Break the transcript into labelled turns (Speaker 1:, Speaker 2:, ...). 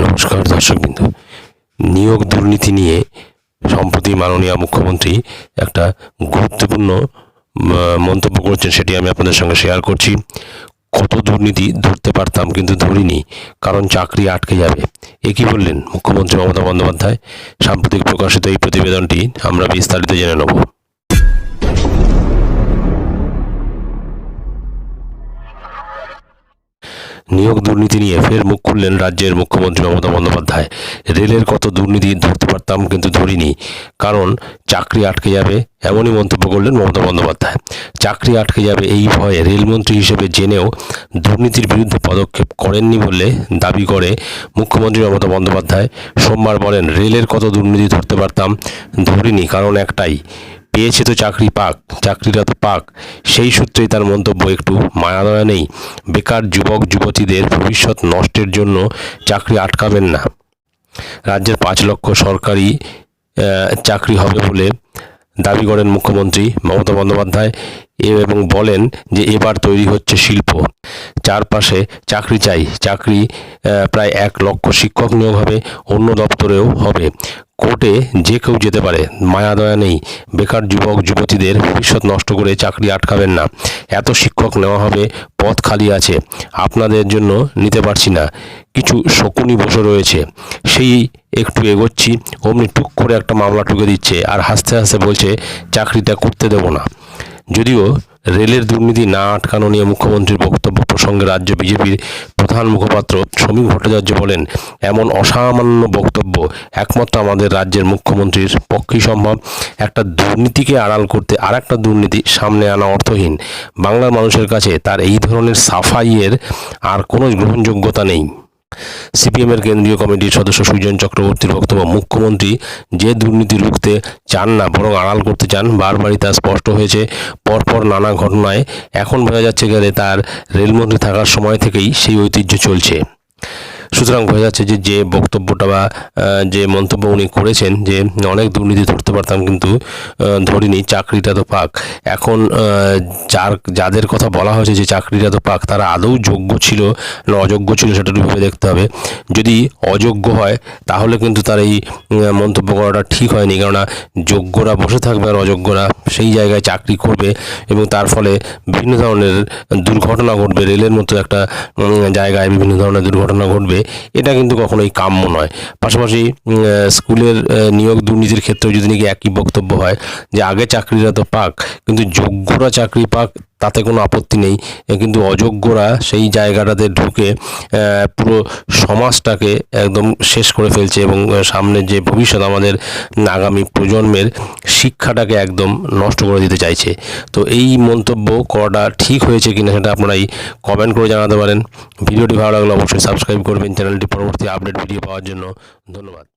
Speaker 1: নমস্কার দর্শকবৃন্দ। নিয়োগ দুর্নীতি নিয়ে সম্প্রতি মাননীয় মুখ্যমন্ত্রী একটা গুরুত্বপূর্ণ মন্তব্য করেছেন, সেটি আমি আপনাদের সঙ্গে শেয়ার করছি। কত দুর্নীতি ধরতে পারতাম কিন্তু ধরিনি, কারণ চাকরি আটকে যাবে। এ কি বললেন মুখ্যমন্ত্রী মমতা বন্দ্যোপাধ্যায়? সাম্প্রতিক প্রকাশিত এই প্রতিবেদনটি আমরা বিস্তারিত জেনে নেব। নিয়োগ দুর্নীতি নিয়ে ফের মুখ খুললেন রাজ্যের মুখ্যমন্ত্রী মমতা বন্দ্যোপাধ্যায়। রেলের কত দুর্নীতি ধরতে পারতাম কিন্তু ধরিনি। কারণ চাকরি আটকে যাবে এমনই মন্তব্য করলেন মমতা বন্দ্যোপাধ্যায়। চাকরি আটকে যাবে এই ভয়ে রেলমন্ত্রী হিসেবে জেনেও দুর্নীতির বিরুদ্ধে পদক্ষেপ করেননি বলে দাবি করে মুখ্যমন্ত্রী মমতা বন্দ্যোপাধ্যায়। সোমবার বলেন, রেলের কত দুর্নীতি ধরতে পারতাম, ধরিনি। কারণ একটাই পেয়েছে তো চাকরি পাক, চাকরিটা তো পাক। সেই সূত্রেই তার মন্তব্য একটু মায়াদয়া নেই। বেকার যুবক, যুবতীদের ভবিষ্যৎ নষ্টের জন্য চাকরি আটকাবেন না। রাজ্যের পাঁচ লক্ষ সরকারি চাকরি হবে বলে দাবি করেন মুখ্যমন্ত্রী মমতা বন্দ্যোপাধ্যায়। এবং বলেন যে এবার তৈরি হচ্ছে শিল্প। চারপাশে চাকরি চাই। চাকরি প্রায় এক লক্ষ শিক্ষক নিয়োগ হবে, অন্য দপ্তরেও হবে। কোর্টে যে কেউ যেতে পারে মায়া দয়া নেই। বেকার যুবক, যুবতীদের ভবিষ্যৎ নষ্ট করে চাকরি আটকাবেন না। এত শিক্ষক নেওয়া হবে, পথ খালি আছে। আপনাদের জন্য নিতে পারছি না। কিছু শকুনি বসে রয়েছে। সেই একটু এগোচ্ছি। অমনি টুক করে একটা মামলা টুকে দিচ্ছে। আর হাসতে হাসতে বলছে, চাকরিটা করতে দেবো না। যদিও রেলের দুর্নীতি না আটকানো নিয়ে মুখ্যমন্ত্রীর বক্তব্য প্রসঙ্গে রাজ্য বিজেপির প্রধান মুখপাত্র শ্রমিক ভট্টাচার্য বলেন, এমন অসামান্য বক্তব্য একমাত্র আমাদের রাজ্যের মুখ্যমন্ত্রীর পক্ষেই সম্ভব। একটা দুর্নীতিকে আড়াল করতে আর একটা দুর্নীতি সামনে আনা অর্থহীন। বাংলার মানুষের কাছে তার এই ধরনের সাফাইয়ের আর কোনো গ্রহণযোগ্যতা নেই। সিপিএমের কেন্দ্রীয় কমিটির সদস্য সুজন চক্রবর্তীর বক্তব্য, মুখ্যমন্ত্রী যে দুর্নীতি রুখতে চান না, বরং আড়াল করতে চান, বারবারই তা স্পষ্ট হয়েছে। পরপর নানা ঘটনায় এখন বোঝা যাচ্ছে গেলে তার রেলমন্ত্রী থাকার সময় থেকেই সেই ঐতিহ্য চলছে। সুতরাং বোঝা যাচ্ছে যে যে বক্তব্যটা বা যে মন্তব্য উনি করেছেন যে, অনেক দুর্নীতি ধরতে পারতাম কিন্তু ধরিনি, চাকরিটা তো পাক। এখন যার, যাদের কথা বলা হয়েছে যে চাকরিটা তো পাক, তারা আদৌ যোগ্য ছিল না অযোগ্য ছিল সেটা ভেবে দেখতে হবে। যদি অযোগ্য হয়, তাহলে কিন্তু তার এই মন্তব্য করাটা ঠিক হয়নি। কেননা, যোগ্যরা বসে থাকবে আর অযোগ্যরা সেই জায়গায় চাকরি করবে এবং তার ফলে বিভিন্ন ধরনের দুর্ঘটনা ঘটবে। রেলের মতো একটা জায়গায় বিভিন্ন ধরনের দুর্ঘটনা ঘটবে। এটা কিন্তু কখনোই কাম্য নয়। পাশাপাশি স্কুলের নিয়োগ দুর্নীতির ক্ষেত্রেও যদি নাকি একই বক্তব্য হয় যে আগে চাকরিরা তো পাক, কিন্তু যোগ্যরা চাকরি পাক তাতে কোনো আপত্তি নেই। কিন্তু অযোগ্যরা সেই জায়গাটাতে ঢুকে পুরো সমাজটাকে একদম শেষ করে ফেলছে এবং সামনের যে ভবিষ্যৎ আমাদের আগামী প্রজন্মের শিক্ষাটাকে একদম নষ্ট করে দিতে চাইছে। তো এই মন্তব্য করাটা ঠিক হয়েছে কিনা সেটা আপনারাই কমেন্ট করে জানাতে পারেন। ভিডিওটি ভালো লাগলে অবশ্যই সাবস্ক্রাইব করবেন। চ্যানেলটি পরবর্তী আপডেট ভিডিও পাওয়ার জন্য ধন্যবাদ।